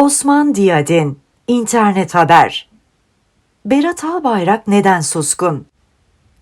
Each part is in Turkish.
Osman Diyadin, İnternet Haber. Berat Albayrak neden suskun?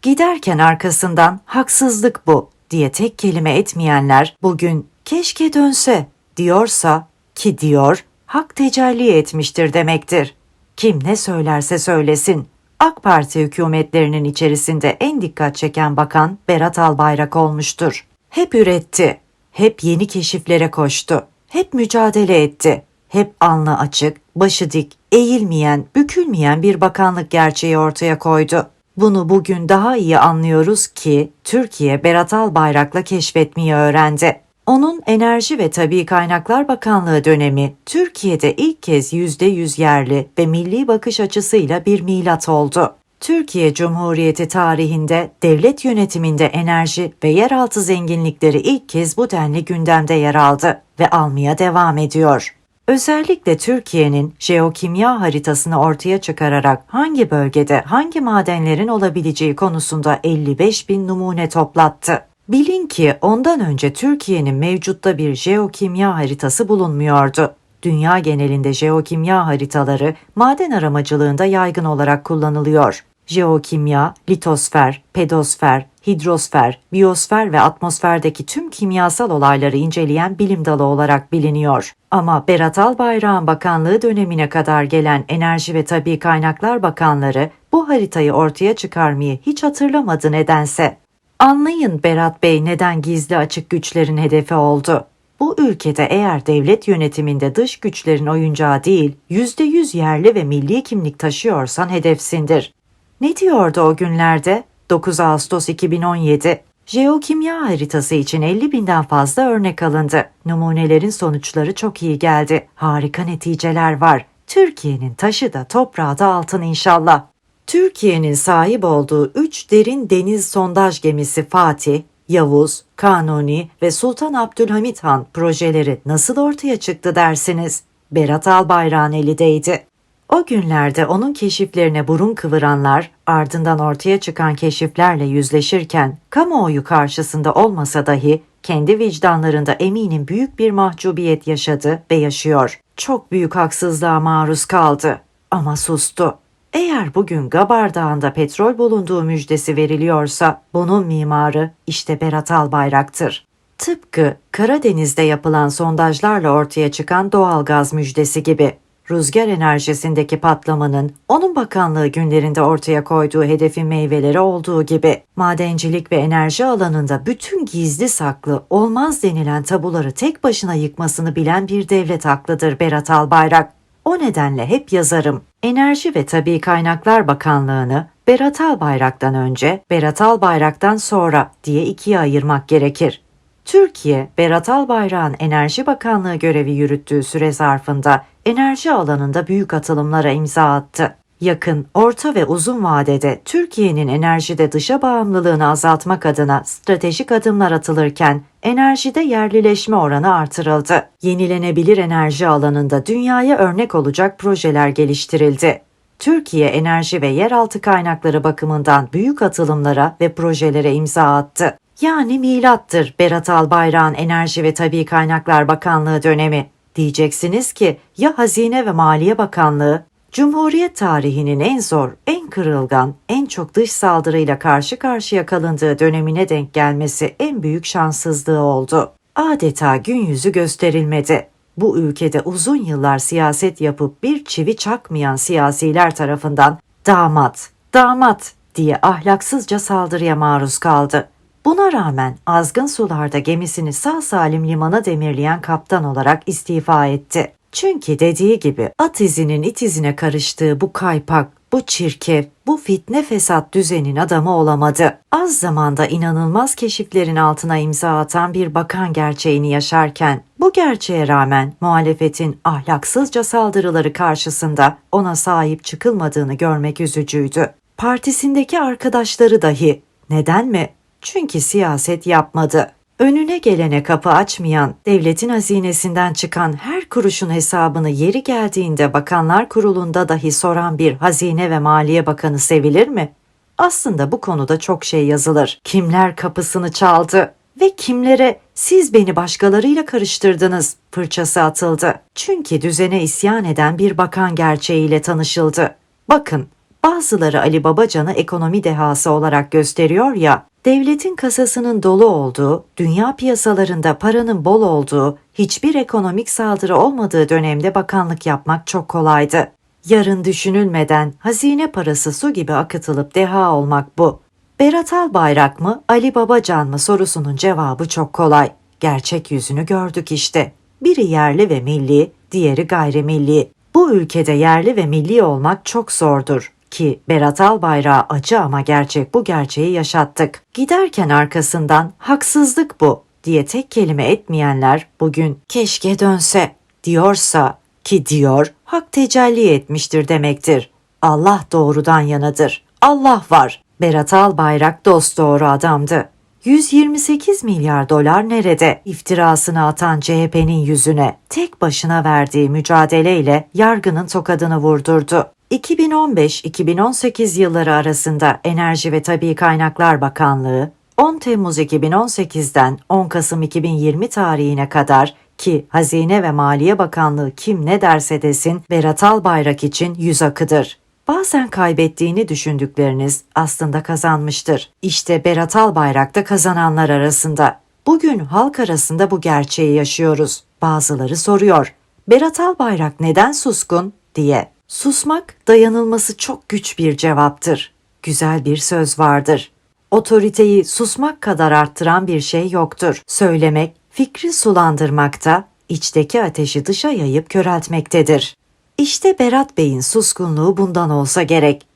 Giderken arkasından haksızlık bu diye tek kelime etmeyenler bugün keşke dönse diyorsa ki diyor hak tecelli etmiştir demektir. Kim ne söylerse söylesin. AK Parti hükümetlerinin içerisinde en dikkat çeken bakan Berat Albayrak olmuştur. Hep üretti, hep yeni keşiflere koştu, hep mücadele etti, hep alnı açık, başı dik, eğilmeyen, bükülmeyen bir bakanlık gerçeği ortaya koydu. Bunu bugün daha iyi anlıyoruz ki Türkiye Berat Albayrak'la keşfetmeyi öğrendi. Onun Enerji ve Tabi Kaynaklar Bakanlığı dönemi Türkiye'de ilk kez %100 yerli ve milli bakış açısıyla bir milat oldu. Türkiye Cumhuriyeti tarihinde devlet yönetiminde enerji ve yeraltı zenginlikleri ilk kez bu denli gündemde yer aldı ve almaya devam ediyor. Özellikle Türkiye'nin jeokimya haritasını ortaya çıkararak hangi bölgede hangi madenlerin olabileceği konusunda 55 bin numune toplattı. Bilin ki ondan önce Türkiye'nin mevcutta bir jeokimya haritası bulunmuyordu. Dünya genelinde jeokimya haritaları maden aramacılığında yaygın olarak kullanılıyor. Jeokimya, litosfer, pedosfer, hidrosfer, biyosfer ve atmosferdeki tüm kimyasal olayları inceleyen bilim dalı olarak biliniyor. Ama Berat Albayrak'ın bakanlığı dönemine kadar gelen Enerji ve Tabi Kaynaklar Bakanları bu haritayı ortaya çıkarmayı hiç hatırlamadı nedense. Anlayın Berat Bey neden gizli açık güçlerin hedefi oldu. Bu ülkede eğer devlet yönetiminde dış güçlerin oyuncağı değil, %100 yerli ve milli kimlik taşıyorsan hedefsindir. Ne diyordu o günlerde? 9 Ağustos 2017. Jeokimya haritası için 50 binden fazla örnek alındı. Numunelerin sonuçları çok iyi geldi. Harika neticeler var. Türkiye'nin taşı da toprağı da altın inşallah. Türkiye'nin sahip olduğu 3 derin deniz sondaj gemisi Fatih, Yavuz, Kanuni ve Sultan Abdülhamit Han projeleri nasıl ortaya çıktı dersiniz? Berat Albayrak'ın elindeydi. O günlerde onun keşiflerine burun kıvıranlar ardından ortaya çıkan keşiflerle yüzleşirken kamuoyu karşısında olmasa dahi kendi vicdanlarında eminim büyük bir mahcubiyet yaşadı ve yaşıyor. Çok büyük haksızlığa maruz kaldı ama sustu. Eğer bugün Gabar Dağı'nda petrol bulunduğu müjdesi veriliyorsa bunun mimarı işte Berat Albayrak'tır. Tıpkı Karadeniz'de yapılan sondajlarla ortaya çıkan doğal gaz müjdesi gibi rüzgar enerjisindeki patlamanın onun bakanlığı günlerinde ortaya koyduğu hedefin meyveleri olduğu gibi madencilik ve enerji alanında bütün gizli saklı olmaz denilen tabuları tek başına yıkmasını bilen bir devlet aklıdır Berat Albayrak. O nedenle hep yazarım. Enerji ve Tabi Kaynaklar Bakanlığı'nı Berat Albayrak'tan önce, Berat Albayrak'tan sonra diye ikiye ayırmak gerekir. Türkiye, Berat Albayrak'ın Enerji Bakanlığı görevi yürüttüğü süre zarfında enerji alanında büyük atılımlara imza attı. Yakın, orta ve uzun vadede Türkiye'nin enerjide dışa bağımlılığını azaltmak adına stratejik adımlar atılırken enerjide yerlileşme oranı artırıldı. Yenilenebilir enerji alanında dünyaya örnek olacak projeler geliştirildi. Türkiye enerji ve yeraltı kaynakları bakımından büyük atılımlara ve projelere imza attı. Yani milattır Berat Albayrak'ın Enerji ve Tabi Kaynaklar Bakanlığı dönemi. Diyeceksiniz ki ya Hazine ve Maliye Bakanlığı Cumhuriyet tarihinin en zor, en kırılgan, en çok dış saldırıyla karşı karşıya kalındığı dönemine denk gelmesi en büyük şanssızlığı oldu. Adeta gün yüzü gösterilmedi. Bu ülkede uzun yıllar siyaset yapıp bir çivi çakmayan siyasiler tarafından damat, damat diye ahlaksızca saldırıya maruz kaldı. Buna rağmen azgın sularda gemisini sağ salim limana demirleyen kaptan olarak istifa etti. Çünkü dediği gibi at izinin it izine karıştığı bu kaypak, bu çirkef, bu fitne fesat düzenin adamı olamadı. Az zamanda inanılmaz keşiflerin altına imza atan bir bakan gerçeğini yaşarken, bu gerçeğe rağmen muhalefetin ahlaksızca saldırıları karşısında ona sahip çıkılmadığını görmek üzücüydü. Partisindeki arkadaşları dahi neden mi? Çünkü siyaset yapmadı. Önüne gelene kapı açmayan, devletin hazinesinden çıkan her kuruşun hesabını yeri geldiğinde Bakanlar Kurulu'nda dahi soran bir Hazine ve Maliye Bakanı sevilir mi? Aslında bu konuda çok şey yazılır. Kimler kapısını çaldı ve kimlere siz beni başkalarıyla karıştırdınız fırçası atıldı. Çünkü düzene isyan eden bir bakan gerçeğiyle tanışıldı. Bakın, bazıları Ali Babacan'ı ekonomi dehası olarak gösteriyor ya, devletin kasasının dolu olduğu, dünya piyasalarında paranın bol olduğu, hiçbir ekonomik saldırı olmadığı dönemde bakanlık yapmak çok kolaydı. Yarın düşünülmeden hazine parası su gibi akıtılıp deha olmak bu. Berat Albayrak mı, Ali Babacan mı sorusunun cevabı çok kolay. Gerçek yüzünü gördük işte. Biri yerli ve milli, diğeri gayrimilli. Bu ülkede yerli ve milli olmak çok zordur ki Berat Albayrak'a acı ama gerçek bu gerçeği yaşattık. Giderken arkasından haksızlık bu diye tek kelime etmeyenler bugün keşke dönse diyorsa ki diyor hak tecelli etmiştir demektir. Allah doğrudan yanadır. Allah var. Berat Albayrak dost doğru adamdı. 128 milyar dolar nerede? İftirasını atan CHP'nin yüzüne tek başına verdiği mücadeleyle yargının tokadını vurdurdu. 2015-2018 yılları arasında Enerji ve Tabi Kaynaklar Bakanlığı 10 Temmuz 2018'den 10 Kasım 2020 tarihine kadar ki Hazine ve Maliye Bakanlığı kim ne derse desin Berat Albayrak için yüz akıdır. Bazen kaybettiğini düşündükleriniz aslında kazanmıştır. İşte Berat Albayrak da kazananlar arasında. Bugün halk arasında bu gerçeği yaşıyoruz. Bazıları soruyor. Berat Albayrak neden suskun diye. Susmak dayanılması çok güç bir cevaptır. Güzel bir söz vardır. Otoriteyi susmak kadar arttıran bir şey yoktur. Söylemek, fikri sulandırmakta, içteki ateşi dışa yayıp köreltmektedir. İşte Berat Bey'in suskunluğu bundan olsa gerek.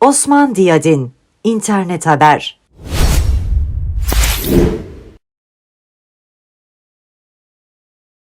Osman Diyadin, İnternet Haber